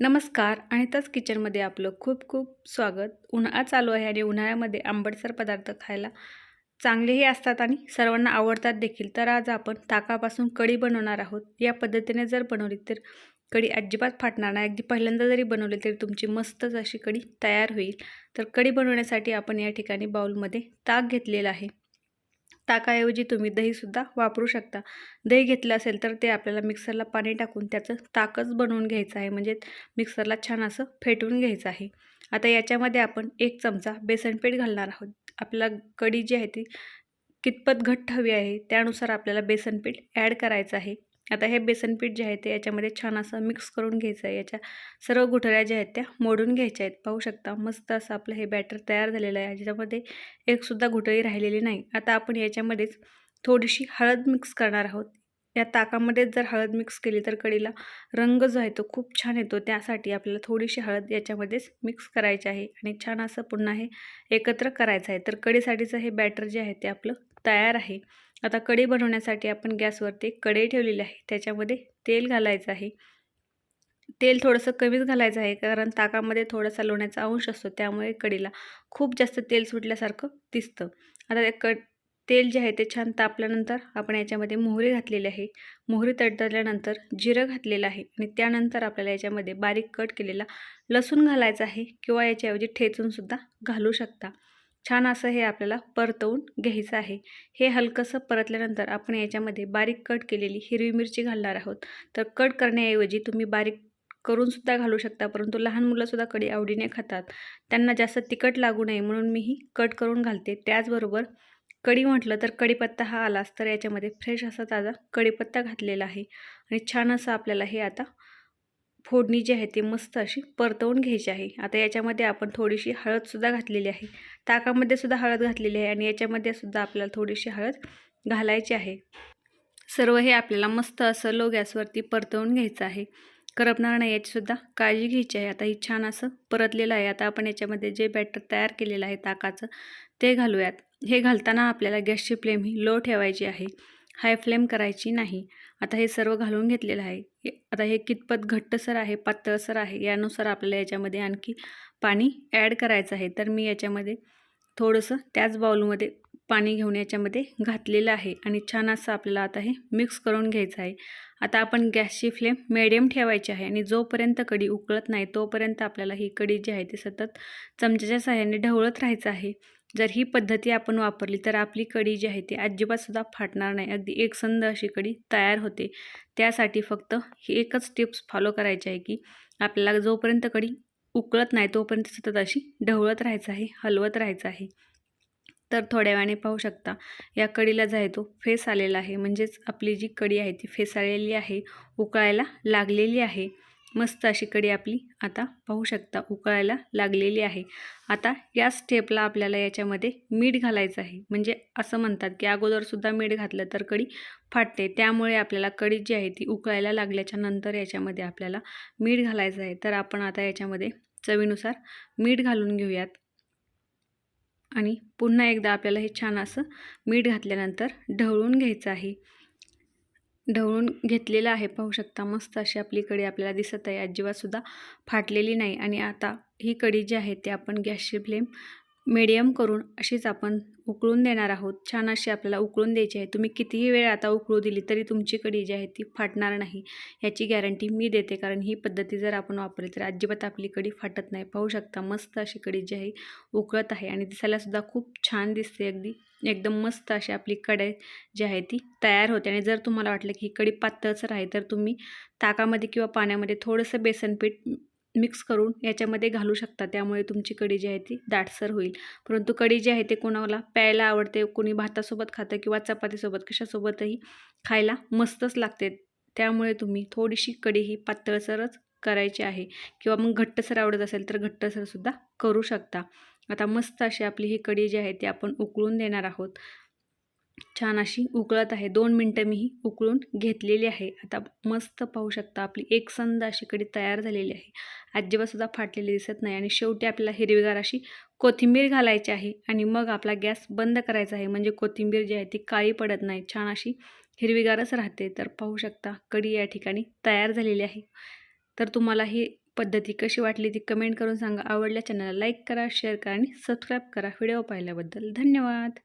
नमस्कार आणि तस किचनमध्ये आपलं खूप खूप स्वागत. उन्हाळा चालू आहे आणि उन्हाळ्यामध्ये आंबटसर पदार्थ खायला चांगलेही असतात आणि सर्वांना आवडतात देखील. तर आज आपण ताकापासून कढी बनवणार आहोत. या पद्धतीने जर बनवली तर कढी अजिबात फाटणार नाही. अगदी पहिल्यांदा जरी बनवली तरी तुमची मस्तच अशी कढी तयार होईल. तर कढी बनवण्यासाठी आपण या ठिकाणी बाऊलमध्ये ताक घेतलेला आहे. ताकाऐवजी तुम्ही दहीसुद्धा वापरू शकता. दही घेतलं असेल तर ते आपल्याला मिक्सरला पाणी टाकून त्याचं ताकच बनवून घ्यायचं आहे. म्हणजे मिक्सरला छान असं फेटून घ्यायचं आहे. आता याच्यामध्ये आपण एक चमचा बेसनपीठ घालणार आहोत. आपल्याला कढी जी आहे ती कितपत घट्ट हवी आहे त्यानुसार आपल्याला बेसनपीठ ॲड करायचं आहे. आता हे बेसनपीठ जे आहे ते याच्यामध्ये छान असं मिक्स करून घ्यायचं आहे. याच्या सर्व गुठळ्या ज्या आहेत त्या मोडून घ्यायच्या आहेत. पाहू शकता मस्त असं आपलं हे बॅटर तयार झालेलं आहे. ज्याच्यामध्ये एकसुद्धा गुठळी राहिलेली नाही. आता आपण याच्यामध्येच थोडीशी हळद मिक्स करणार आहोत. या ताकामध्येच जर हळद मिक्स केली तर कढीला रंग जो आहे तो खूप छान येतो. त्यासाठी आपल्याला थोडीशी हळद याच्यामध्येच मिक्स करायची आहे आणि छान असं पुन्हा हे एकत्र करायचं आहे. तर कढीसाठीचं हे बॅटर जे आहे ते आपलं तयार आहे. आता कढी बनवण्यासाठी आपण गॅसवरती कढई ठेवलेली आहे. त्याच्यामध्ये तेल घालायचं आहे. तेल थोडंसं कमीच घालायचं आहे कारण ताकामध्ये थोडासा लोण्याचा अंश असतो. त्यामुळे कढीला खूप जास्त तेल सुटल्यासारखं दिसतं. आता क तेल जे आहे ते छान तापल्यानंतर आपण याच्यामध्ये मोहरी घातलेली आहे. मोहरी तडतडल्यानंतर जिरं घातलेलं आहे आणि त्यानंतर आपल्याला याच्यामध्ये बारीक कट केलेला लसूण घालायचा आहे किंवा याच्याऐवजी ठेचूनसुद्धा घालू शकता. छान असं हे आपल्याला परतवून घ्यायचं आहे. हे हलकंसं परतल्यानंतर आपण याच्यामध्ये बारीक कट केलेली हिरवी मिरची घालणार आहोत. तर कट करण्याऐवजी तुम्ही बारीक करूनसुद्धा घालू शकता परंतु लहान मुलंसुद्धा कडी आवडीने खातात. त्यांना जास्त तिखट लागू नये म्हणून मी ही कट करून घालते. त्याचबरोबर कढी म्हटलं तर कढीपत्ता हा आलाच तर याच्यामध्ये फ्रेश असा ताजा कढीपत्ता घातलेला आहे. आणि छान असं आपल्याला हे आता फोडणी जी आहे ती मस्त अशी परतवून घ्यायची आहे. आता याच्यामध्ये आपण थोडीशी हळदसुद्धा घातलेली आहे. ताकामध्ये सुद्धा हळद घातलेली आहे आणि याच्यामध्ये सुद्धा आपल्याला थोडीशी हळद घालायची आहे. सर्व हे आपल्याला मस्त असं लो गॅसवरती परतवून घ्यायचं आहे. करपणार नाही याचीसुद्धा काळजी घ्यायची आहे. आता ही छान असं परतलेलं आहे. आता आपण याच्यामध्ये जे बॅटर तयार केलेलं आहे ताकाचं ते घालूयात. हे घालताना आपल्याला गॅसची फ्लेम ही लो ठेवायची आहे. हाय फ्लेम करायची नाही. आता हे सर्व घालून घेतलेलं आहे. आता हे कितपत घट्टसर आहे पातळसर आहे यानुसार आपल्याला याच्यामध्ये आणखी पाणी ॲड करायचं आहे. तर मी याच्यामध्ये थोडंसं त्याच बाउलमध्ये पाणी घेऊन याच्यामध्ये घातलेलं आहे आणि छान असं आपल्याला आता हे मिक्स करून घ्यायचं आहे. आता आपण गॅसची फ्लेम मिडियम ठेवायची आहे आणि जोपर्यंत कढी उकळत नाही तोपर्यंत आपल्याला ही कढी जी आहे ती सतत चमच्याच्या सहाय्याने ढवळत राहायचं आहे. जर ही पद्धती आपण वापरली तर आपली कढी जी आहे ती अजिबातसुद्धा फाटणार नाही. अगदी एकसंध अशी कढी तयार होते. त्यासाठी फक्त ही एकच टिप्स फॉलो करायची आहे की आपल्याला जोपर्यंत कढी उकळत नाही तोपर्यंत सतत अशी ढवळत राहायचं आहे हलवत राहायचं आहे. तर थोड्या वेळाने पाहू शकता या कढीला जो आहे तो फेस आलेला आहे. म्हणजेच आपली जी कढी आहे ती फेसाळलेली आहे उकळायला लागलेली आहे. मस्त अशी कढी आपली आता पाहू शकता उकळायला लागलेली आहे. आता या स्टेपला आपल्याला याच्यामध्ये मीठ घालायचं आहे. म्हणजे असं म्हणतात की अगोदरसुद्धा मीठ घातलं तर कढी फाटते. त्यामुळे आपल्याला कढी जी आहे ती उकळायला लागल्याच्या नंतर याच्यामध्ये आपल्याला मीठ घालायचं आहे. तर आपण आता याच्यामध्ये चवीनुसार मीठ घालून घेऊयात. आणि पुन्हा एकदा आपल्याला हे छान असं मीठ घातल्यानंतर ढवळून घ्यायचं आहे. ढवळून घेतलेलं आहे. पाहू शकता मस्त अशी आपली कढी आपल्याला दिसत आहे. अजिबातसुद्धा फाटलेली नाही आणि आता ही कढी जी आहे ती आपण गॅसची फ्लेम मीडियम करून अशीच आपण उकळून देणार आहोत. छान अशी आपल्याला उकळून द्यायची आहे. तुम्ही कितीही वेळ आता उकळू दिली तरी तुमची कढी जी आहे ती फाटणार नाही. याची गॅरंटी मी देते कारण ही पद्धती जर आपण वापरली तर अजिबात आपली कढी फाटत नाही. पाहू शकता मस्त अशी कढी जी आहे उकळत आहे आणि दिसायलासुद्धा खूप छान दिसते अगदी. एकदम मस्त अशी आपली कढई जी आहे ती तयार होते. आणि जर तुम्हाला वाटलं की ही कढी पातळसर आहे तर तुम्ही ताकामध्ये किंवा पाण्यामध्ये थोडंसं बेसनपीठ मिक्स करून याच्यामध्ये घालू शकता. त्यामुळे तुमची कढी जी आहे ती दाटसर होईल. परंतु कढी जी आहे ते कोणाला प्यायला आवडते कोणी भातासोबत खातं किंवा चपातीसोबत कशासोबतही खायला मस्तच लागते. त्यामुळे तुम्ही थोडीशी कढी ही पातळसरच करायची आहे. किंवा मग घट्टसर आवडत असेल तर घट्टसरसुद्धा करू शकता. आता मस्त अशी आपली ही कढी जी आहे ती आपण उकळून देणार आहोत. छान अशी उकळत आहे. दोन मिनटं मी ही उकळून घेतलेली आहे. आता मस्त पाहू शकता आपली एकसंद अशी कढी तयार झालेली आहे. अजिबातसुद्धा फाटलेली दिसत नाही आणि शेवटी आपल्याला हिरवीगार अशी कोथिंबीर घालायची आहे आणि मग आपला गॅस बंद करायचा आहे. म्हणजे कोथिंबीर जी आहे ती काळी पडत नाही. छान अशी हिरवीगारच राहते. तर पाहू शकता कढी या ठिकाणी तयार झालेली आहे. तर तुम्हाला ही पद्धती कशी वाटली ती कमेंट करून सांगा. आवडल्या चॅनलला लाईक करा शेअर करा आणि सबस्क्राईब करा. व्हिडिओ पाहिल्याबद्दल धन्यवाद.